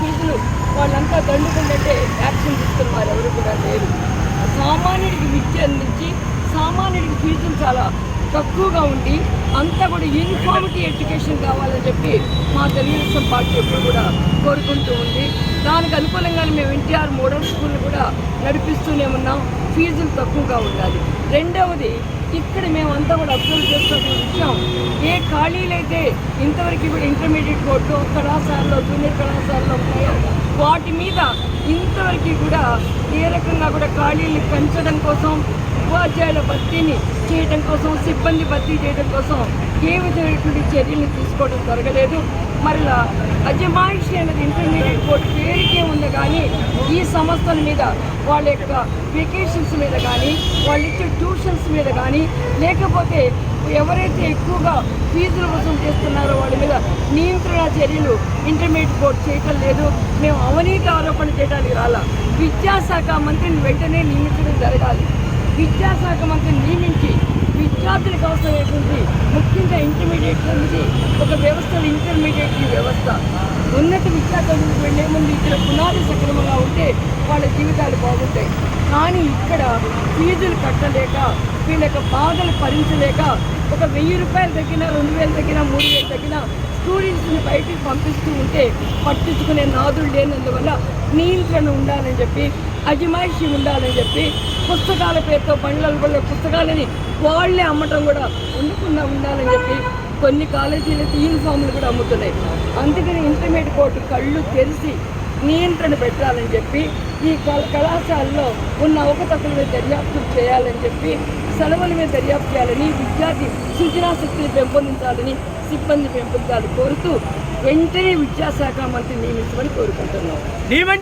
ఫీజులు వాళ్ళంతా దండుకుంటే యాక్షన్ తీసుకున్నారు ఎవరు కూడా లేరు. సామాన్యుడికి విద్య అందించి సామాన్యుడికి ఫీజులు చాలా తక్కువగా ఉండి అంతా కూడా యూనిఫామిటీ ఎడ్యుకేషన్ కావాలని చెప్పి మా తెలుగుదేశం పార్టీ ఎప్పుడు కూడా కోరుకుంటూ ఉంది. దానికి మేము ఎన్టీఆర్ మోడల్ స్కూల్ కూడా నడిపిస్తూనే ఉన్నాం. ఫీజులు తక్కువగా ఉండాలి. రెండవది ఇక్కడ మేమంతా కూడా అబ్జర్వ్ చేస్తున్న విషయం ఏ ఖాళీలైతే ఇంతవరకు కూడా ఇంటర్మీడియట్ బోర్డు కళాశాలలో జూనియర్ కళాశాలలో ఉన్నాయో వాటి మీద ఇంతవరకు కూడా ఏ రకంగా కూడా ఖాళీలు పెంచడం కోసం ఉపాధ్యాయుల భర్తీని చేయడం కోసం సిబ్బంది భర్తీ చేయడం కోసం ఏ విధమైనటువంటి చర్యలు తీసుకోవడం జరగలేదు. మరలా అజమాయిషి అనేది ఇంటర్మీడియట్ కోర్టు పేరుకే ఉంది కానీ ఈ సంస్థల మీద వాళ్ళ యొక్క వెకేషన్స్ మీద కానీ వాళ్ళు ఇచ్చే ట్యూషన్స్ మీద కానీ లేకపోతే ఎవరైతే ఎక్కువగా ఫీజుల వసూలు చేస్తున్నారో వాళ్ళు నియంత్రణ చర్యలు ఇంటర్మీడియట్ బోర్డు చేయటం లేదు. మేము అవినీతి ఆరోపణ చేయడానికి రాలా. విద్యాశాఖ మంత్రిని వెంటనే నియమించడం జరగాలి. విద్యాశాఖ మంత్రిని నియమించి విద్యార్థులకు అవసరమైనటువంటి ముఖ్యంగా ఇంటర్మీడియట్ అనేది ఒక వ్యవస్థలో ఇంటర్మీడియట్ వ్యవస్థ. ఉన్నత విద్యా చదువుకు వెళ్ళే ముందు ఇక్కడ పునాది సక్రమంగా ఉంటే వాళ్ళ జీవితాలు బాగుంటాయి. కానీ ఇక్కడ ఫీజులు కట్టలేక వీళ్ళ యొక్క బాధలు భరించలేక ఒక వెయ్యి రూపాయలు తగ్గిన రెండు వేలు తగ్గిన మూడు వేలు తగ్గిన స్టూడెంట్స్ని బయటికి పంపిస్తూ ఉంటే పట్టించుకునే నాదులు లేనందువల్ల నియంత్రణ ఉండాలని చెప్పి అజమాయిషి ఉండాలని చెప్పి పుస్తకాల పేరుతో బండ్ల వల్ల పుస్తకాలని వాళ్ళే అమ్మటం కూడా ఉండకుండా ఉండాలని చెప్పి కొన్ని కాలేజీలకి యూనిఫామ్లు కూడా అమ్ముతున్నాయి. అందుకని ఇంటర్మీడియట్ కోర్టు కళ్ళు తెరిచి నియంత్రణ పెట్టాలని చెప్పి ఈ కళాశాలలో ఉన్న అవకతవకల మీద దర్యాప్తు చేయాలని చెప్పి సెలవుల మీద దర్యాప్తు చేయాలని విద్యార్థి సృజనాశక్తిని పెంపొందించాలని సిబ్బంది పెంపొందాలని కోరుతూ వెంటనే విద్యాశాఖ మంత్రి నియమించమని కోరుకుంటున్నాం.